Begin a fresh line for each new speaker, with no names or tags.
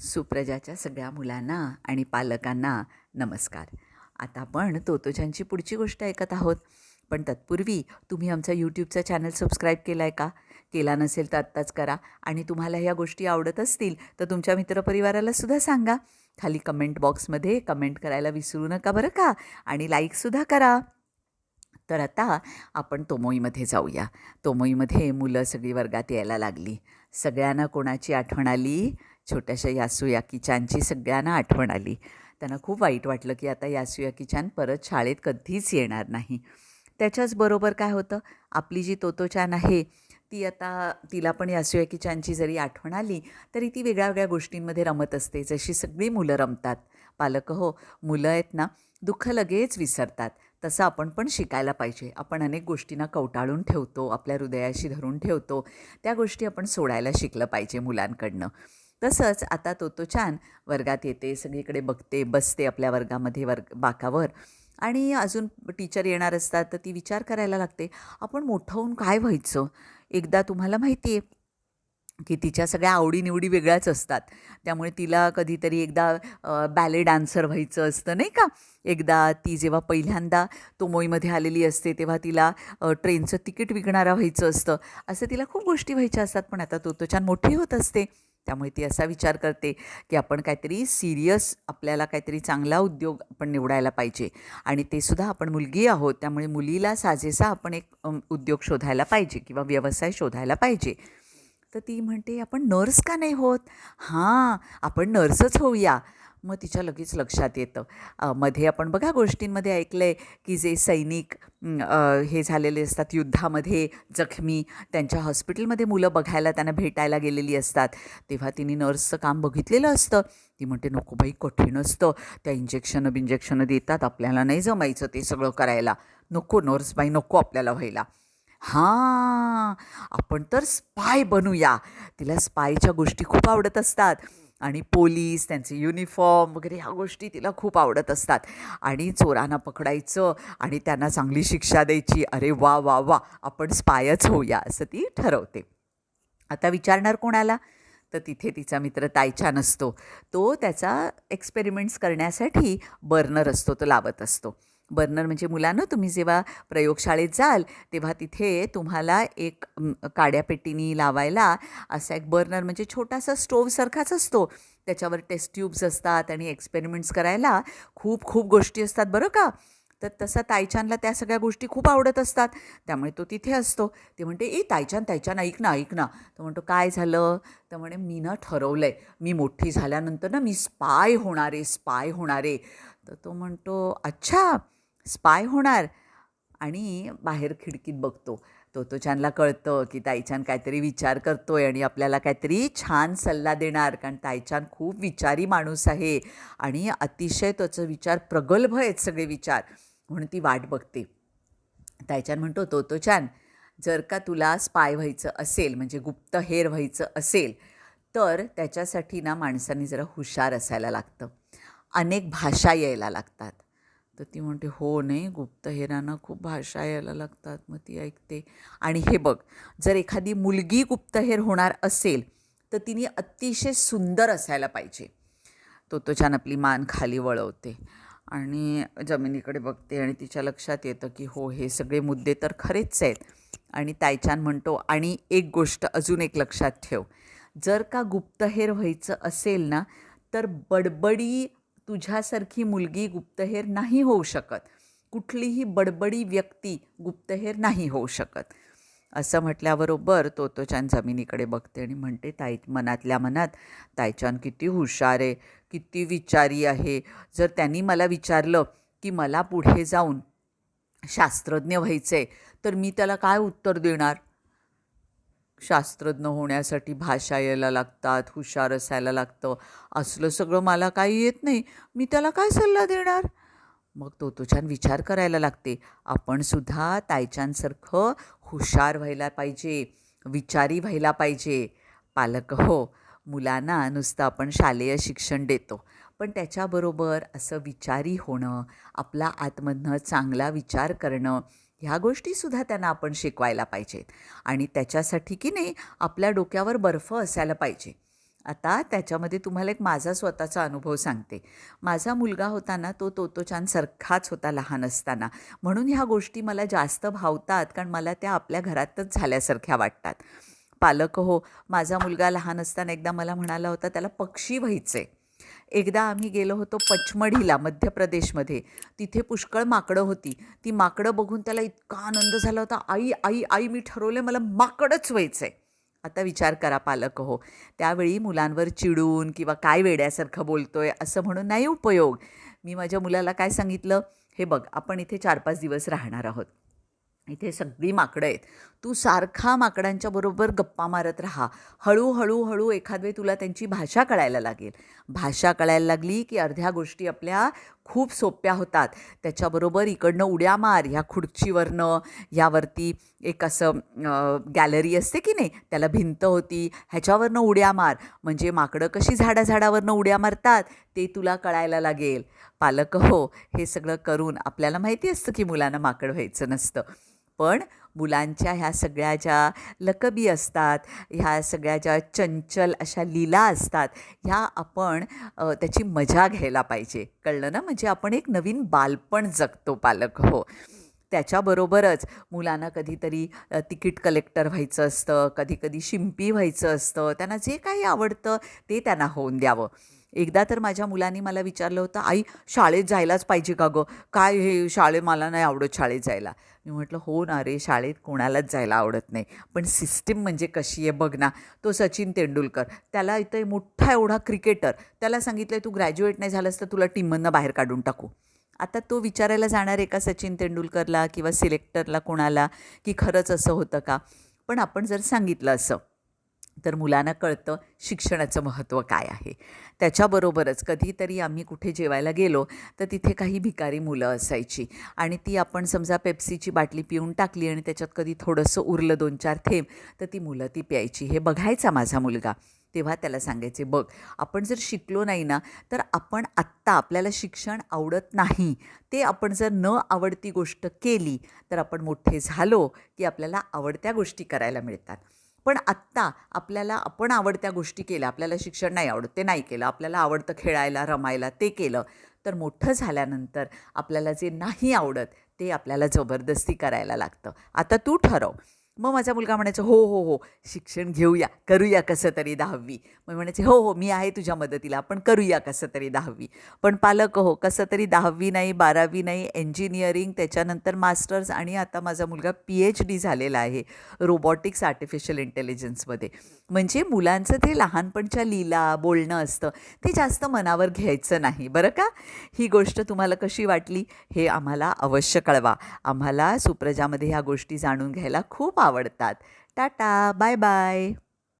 सुप्रजाच्या सगळ्या मुलांना आणि पालकांना नमस्कार. आता आपण तोतोजांची पुढची गोष्ट ऐकत आहोत. पण तत्पूर्वी तुम्ही आमचा यूट्यूबचा चॅनल सबस्क्राईब केला आहे का? केला नसेल तर आत्ताच करा. आणि तुम्हाला ह्या गोष्टी आवडत असतील तर तुमच्या मित्रपरिवारालासुद्धा सांगा. खाली कमेंट बॉक्समध्ये कमेंट करायला विसरू नका बरं का? आणि लाईकसुद्धा करा. तर आता आपण तोमोईमध्ये जाऊया. तोमोईमध्ये मुलं सगळी वर्गात यायला लागली. सगळ्यांना कोणाची आठवण आली? छोट्याशा यासूयाकीचानची सगळ्यांना आठवण आली. त्यांना खूप वाईट वाटलं की आता यासूयाकीचान परत शाळेत कधीच येणार नाही. त्याच्याच बरोबर काय होतं? आपली जी तोतोचान आहे ती आता तिला पण यासूयाकीचानची जरी आठवण आली तरी ती वेगळ्या वेगळ्या गोष्टींमध्ये रमत असते. जशी सगळी मुलं रमतात. पालक हो मुलं आहेत ना दुःख लगेच विसरतात. तसं आपण पण शिकायला पाहिजे. आपण अनेक गोष्टींना कवटाळून ठेवतो आपल्या हृदयाशी धरून ठेवतो. त्या गोष्टी आपण सोडायला शिकलं पाहिजे मुलांकडनं. तसंच आता तोतोचान वर्गात येते सगळीकडे बघते बसते आपल्या वर्गामध्ये वर्ग बाकावर. आणि अजून टीचर येणार असतात तर ती विचार करायला लागते आपण मोठं होऊन काय व्हायचं? एकदा तुम्हाला माहिती आहे की तिच्या सगळ्या आवडीनिवडी वेगळ्याच असतात. त्यामुळे तिला कधीतरी एकदा बॅले डान्सर व्हायचं असतं नाही का? एकदा ती जेव्हा पहिल्यांदा तोमोईमध्ये आलेली असते तेव्हा तिला ट्रेनचं तिकीट विकणारा व्हायचं असतं. असं तिला खूप गोष्टी व्हायच्या असतात पण आता तो तो छान मोठी होत असते. त्यामुळे ती असा विचार करते की आपण काहीतरी सिरियस आपल्याला काहीतरी चांगला उद्योग आपण निवडायला पाहिजे. आणि ते सुद्धा आपण मुलगी आहोत त्यामुळे मुलीला साजेसा आपण एक उद्योग शोधायला पाहिजे किंवा व्यवसाय शोधायला पाहिजे. तर ती म्हणते आपण नर्स का नाही होत? हां आपण नर्सच होऊया. मग तिच्या लगेच लक्षात येतं. मध्ये आपण बघा गोष्टींमध्ये ऐकलं आहे की जे सैनिक हे झालेले असतात युद्धामध्ये जखमी त्यांच्या हॉस्पिटलमध्ये मुलं बघायला त्यांना भेटायला गेलेली असतात. तेव्हा तिने नर्सचं काम बघितलेलं असतं. ती म्हणते नको बाई कठीण असतं. त्या इंजेक्शनं बिंजेक्शनं देतात आपल्याला नाही जमायचं ते सगळं करायला. नको नर्स बाई नको आपल्याला व्हायला. हां आपण तर स्पाय बनूया. तिला स्पायच्या गोष्टी खूप आवडत असतात. आणि पोलीस त्यांचे युनिफॉर्म वगैरे ह्या गोष्टी तिला खूप आवडत असतात. आणि चोरांना पकडायचं आणि त्यांना चांगली शिक्षा द्यायची. अरे वा वा वा आपण स्पायच होऊया असं ती ठरवते. आता विचारणार कोणाला? तर तिथे तिचा मित्र तायछान असतो. तो त्याचा एक्सपेरिमेंट्स करण्यासाठी बर्नर असतो तो लावत असतो. बर्नर म्हणजे मुलांना तुम्ही जेव्हा प्रयोगशाळेत जाल तेव्हा तिथे तुम्हाला एक काड्यापेटीनी काड्या लावायला असा एक बर्नर म्हणजे छोटासा स्टोव्हसारखाच असतो. त्याच्यावर टेस्ट ट्यूब्स असतात आणि एक्सपेरिमेंट्स करायला खूप खूप गोष्टी असतात बरं का? तर तसा तायचानला त्या सगळ्या गोष्टी खूप आवडत असतात. त्यामुळे तो तिथे असतो. ते म्हणते ए तायचान तायचान ऐक ना ऐक ना. तो म्हणतो काय झालं? तर म्हणे मी ना ठरवलं आहे मी मोठी झाल्यानंतर ना मी स्पाय होणारे स्पाय होणारे तर तो म्हणतो अच्छा स्पाय होणार आणि बाहेर खिडकीत बघतो. तो तो छानला कळतं की ताईचान काहीतरी विचार करतो आहे आणि आपल्याला काहीतरी छान सल्ला देणार कारण ताईचान खूप विचारी माणूस आहे आणि अतिशय त्याचं विचार प्रगल्भ आहेत सगळे विचार म्हणून ती वाट बघते. ताईचान म्हणतो तो तो छान जर का तुला स्पाय व्हायचं असेल म्हणजे गुप्तहेर व्हायचं असेल तर त्याच्यासाठी ना माणसांनी जरा हुशार असायला लागतं. अनेक भाषा यायला लागतात. तर ती म्हणते हो नाही गुप्तहेरांना खूप भाषा यायला लागतात. मग ती ऐकते. आणि हे बघ जर एखादी मुलगी गुप्तहेर होणार असेल तर तिने अतिशय सुंदर असायला पाहिजे. तो तो छान आपली मान खाली वळवते आणि जमिनीकडे बघते आणि तिच्या लक्षात येतं की हो हे सगळे मुद्दे तर खरेच आहेत. आणि तायचान म्हणतो आणि एक गोष्ट अजून एक लक्षात ठेव. जर का गुप्तहेर व्हायचं असेल ना तर बडबडी तुझ्यासारखी मुलगी गुप्तहेर नाही होऊ शकत. कुठलीही बडबडी व्यक्ती गुप्तहेर नाही होऊ शकत. असं म्हटल्याबरोबर तोतोचान जमिनीकडे बघते आणि म्हणते ताई मनातल्या मनात तायचान किती हुशार आहे किती विचारी आहे. जर त्यांनी मला विचारलं की मला पुढे जाऊन शास्त्रज्ञ व्हायचं आहे तर मी त्याला काय उत्तर देणार? शास्त्रज्ञ होण्यासाठी भाषा यायला लागतात हुशार असायला लागतं. असलं सगळं मला काही येत नाही. मी त्याला काय सल्ला देणार? मग तो तो छान विचार करायला लागते. आपण सुद्धा तायचांसारखं हुशार व्हायला पाहिजे विचारी व्हायला पाहिजे. पालक हो मुलांना नुसतं आपण शालेय शिक्षण देतो. पण त्याच्याबरोबर असं विचारी होणं आपला आतमधनं चांगला विचार करणं ह्या गोष्टीसुद्धा त्यांना आपण शिकवायला पाहिजेत. आणि त्याच्यासाठी की नाही आपल्या डोक्यावर बर्फ असायला पाहिजे. आता त्याच्यामध्ये तुम्हाला एक माझा स्वतःचा अनुभव सांगते. माझा मुलगा होता ना तो तोतोचानसारखाच होता लहान असताना. म्हणून ह्या गोष्टी मला जास्त भावतात कारण मला त्या आपल्या घरातच झाल्यासारख्या वाटतात. पालक हो माझा मुलगा लहान असताना एकदा मला म्हणाला होता त्याला पक्षी व्हायचे. एकदा आम्ही गेलो होतो पचमढीला मध्य प्रदेशमध्ये. तिथे पुष्कळ माकडं होती. ती माकडं बघून त्याला इतका आनंद झाला होता आई आई आई मी ठरवले मला माकडंच व्हायचं आहे आता विचार करा पालक हो त्यावेळी मुलांवर चिडून किंवा काय वेड्यासारखं बोलतोय असं म्हणून नाही उपयोग. मी माझ्या मुलाला काय सांगितलं? हे बघ आपण इथे चार पाच दिवस राहणार आहोत. इथे सगळी माकडं आहेत. तू सारखा माकडांच्या बरोबर गप्पा मारत राहा. हळूहळू हळू एखाद तुला त्यांची भाषा कळायला लागेल. भाषा कळायला लागली की अर्ध्या गोष्टी आपल्या खूप सोप्या होतात. त्याच्याबरोबर इकडनं उड्या मार ह्या खुर्चीवरनं ह्यावरती एक असं गॅलरी असते की नाही त्याला भिंत होती ह्याच्यावरनं उड्या मार. म्हणजे माकडं कशी झाडा झाडावरनं उड्या मारतात ते तुला कळायला लागेल. पालक हो हे सगळं करून आपल्याला माहिती असतं की मुलांना माकड व्हायचं नसतं. पण मुलांच्या ह्या सगळ्या ज्या लकबी असतात ह्या सगळ्या ज्या चंचल अशा लीला असतात ह्या आपण त्याची मजा घ्यायला पाहिजे. कळलं ना? म्हणजे आपण एक नवीन बालपण जगतो पालक हो. त्याच्याबरोबरच मुलांना कधीतरी तिकीट कलेक्टर व्हायचं असतं कधीकधी शिंपी व्हायचं असतं त्यांना जे काही आवडतं ते त्यांना होऊन द्यावं. एकदा तर माझ्या मुलांनी मला विचारलं होतं आई शाळेत जायलाच पाहिजे का गं? काय हे शाळे मला नाही आवडत शाळेत जायला. मी म्हटलं हो ना रे शाळेत कोणालाच जायला आवडत नाही. पण सिस्टीम म्हणजे कशी आहे बघ ना तो सचिन तेंडुलकर. त्याला इथं मोठा एवढा क्रिकेटर. त्याला सांगितलं तू ग्रॅज्युएट नाही झालंस तर तुला टीममधनं बाहेर काढून टाकू. आता तो विचारायला जाणार आहे का सचिन तेंडुलकरला किंवा सिलेक्टरला कोणाला की खरंच असं होतं का? पण आपण जर सांगितलं असं तर मुलांना कळतं शिक्षणाचं महत्त्व काय आहे. त्याच्याबरोबरच कधीतरी आम्ही कुठे जेवायला गेलो तर तिथे काही भिकारी मुलं असायची. आणि ती आपण समजा पेप्सीची बाटली पिऊन टाकली आणि त्याच्यात कधी थोडंसं उरलं दोन चार थेंब तर ती मुलं ती प्यायची. हे बघायचा माझा मुलगा. तेव्हा त्याला सांगायचे बघ आपण जर शिकलो नाही ना तर आपण आत्ता आपल्याला शिक्षण आवडत नाही. ते आपण जर न आवडती गोष्ट केली तर आपण मोठे झालो की आपल्याला आवडत्या गोष्टी करायला मिळतात. पण आत्ता आपल्याला आपण आवडत्या गोष्टी केल्या. आपल्याला शिक्षण नाही आवडत ते नाही केलं. आपल्याला आवडतं खेळायला रमायला ते केलं. तर मोठं झाल्यानंतर आपल्याला जे नाही आवडत ते आपल्याला जबरदस्ती करायला लागतं. आता तू ठरव. मग माझा मुलगा म्हणायचा हो हो हो शिक्षण घेऊया करूया कसं तरी दहावी. मग म्हणायचे हो हो मी आहे तुझ्या मदतीला आपण करूया कसं तरी दहावी. पण पालक हो कसं तरी दहावी नाही बारावी नाही इंजिनिअरिंग त्याच्यानंतर मास्टर्स आणि आता माझा मुलगा पी एच डी झालेला आहे रोबॉटिक्स आर्टिफिशियल इंटेलिजन्समध्ये म्हणजे मुलांचं ते लहानपणच्या लीला बोलणं असतं ते जास्त मनावर घ्यायचं नाही बरं का? ही गोष्ट तुम्हाला कशी वाटली हे आम्हाला अवश्य कळवा. आम्हाला सुप्रजामध्ये ह्या गोष्टी जाणून घ्यायला खूप आवडतात. Tata bye bye